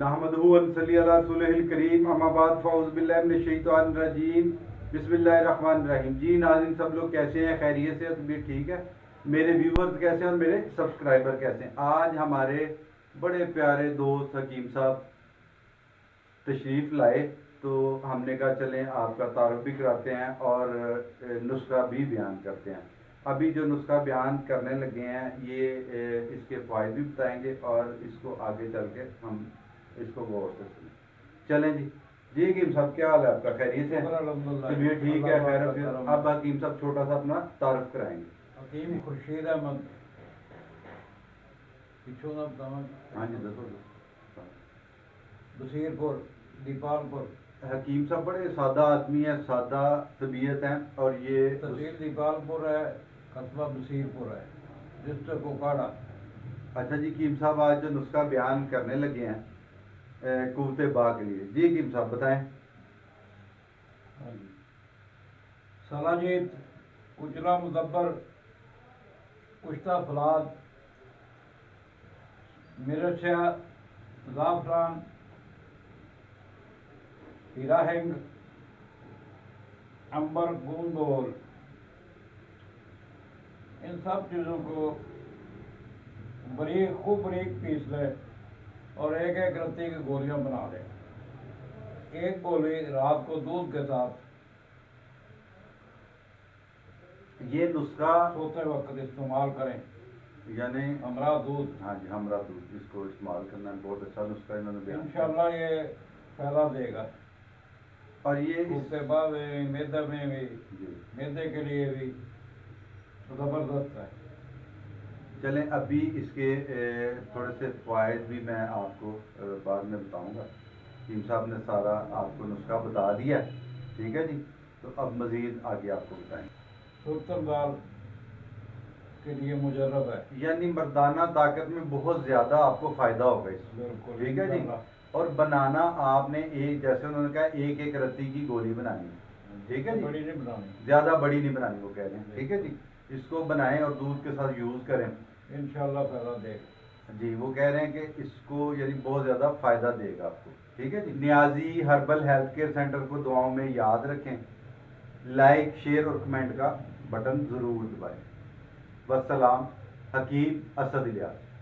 نحمده ونصلي على رسوله الكریم اما بعد فعوذ باللہ من الشیطان الرجیم بسم اللہ الرحمن الرحیم جی ناظرین، سب لوگ کیسے ہیں؟ خیریت سے بھی ٹھیک ہے؟ میرے ویورز کیسے ہیں اور میرے سبسکرائبر کیسے ہیں؟ آج ہمارے بڑے پیارے دوست حکیم صاحب تشریف لائے، تو ہم نے کہا چلیں، آپ کا تعارف بھی کراتے ہیں اور نسخہ بھی بیان کرتے ہیں۔ ابھی جو نسخہ بیان کرنے لگے ہیں، یہ اس کے فائد بھی بتائیں گے اور اس کو آگے چل کے ہم اس کو غور سے چلیں جی۔ جی حکیم صاحب کیا حال ہے آپ کا؟ خیریت ہے طبیعت ٹھیک ہے خیر آپ حکیم صاحب چھوٹا سا اپنا تعارف کرائیں گے۔ حکیم خورشید احمد۔ پچھوں ہاں جی دسو۔ بصیر پور دیپال پور۔ حکیم صاحب بڑے سادہ آدمی ہیں سادہ طبیعت ہیں اور یہ تحصیل دیپال پور ہے قصبہ بصیر پور ہے۔ ڈسٹرکٹ اوکاڑا اچھا جی حکیم صاحب آج جو نسخہ بیان کرنے لگے ہیں قوت با کے لیے۔ جی کیم صاحب بتائیں۔ ہاں سلاجیت کچلا جی، مدبر، کشتہ فلاد میرٹ سیاہ زعفران ہیرا ہنگ، امبر گونگول ان سب چیزوں کو بریک خوب بریک پیس لے۔ اور ایک ایک رتی کی گولیاں بنا لے۔ ایک گولی رات کو دودھ کے ساتھ یہ نسخہ سوتے وقت استعمال کریں۔ یعنی ہمراہ دودھ۔ ہاں جی ہمراہ دودھ جس کو استعمال کرنا ہے بہت اچھا نسخہ انہوں نے انشاءاللہ یہ پھیلا دے گا۔ اور یہ اس سے بعد میدے میں بھی جی۔ میدے کے لیے بھی زبردست ہے۔ چلیں ابھی اس کے تھوڑے سے فوائد بھی میں آپ کو بعد میں بتاؤں گا۔ ٹیم صاحب نے سارا آپ کو نسخہ بتا دیا ہے ٹھیک ہے جی؟ تو اب مزید آگے آپ کو بتائیں۔ ڈاکٹر لال کے لیے مجرب ہے۔ یعنی مردانہ طاقت میں بہت زیادہ آپ کو فائدہ ہوگا اس ٹھیک ہے جی؟ اور بنانا آپ نے ایک جیسے انہوں نے کہا ایک ایک رتی کی گولی بنانی ہے ٹھیک ہے جی؟ زیادہ بڑی نہیں بنانی وہ کہہ رہے ہیں ٹھیک ہے جی؟ اس کو بنائیں اور دودھ کے ساتھ یوز کریں۔ انشاءاللہ فائدہ دے گا۔ جی وہ کہہ رہے ہیں کہ اس کو یعنی بہت زیادہ فائدہ دے گا آپ کو، ٹھیک ہے جی؟ Niazi herbal health care centre کو دعاؤں میں یاد رکھیں۔ لائک، شیئر اور کمنٹ کا بٹن ضرور دبائیں۔ وسلام، حکیم، اسد الیاس۔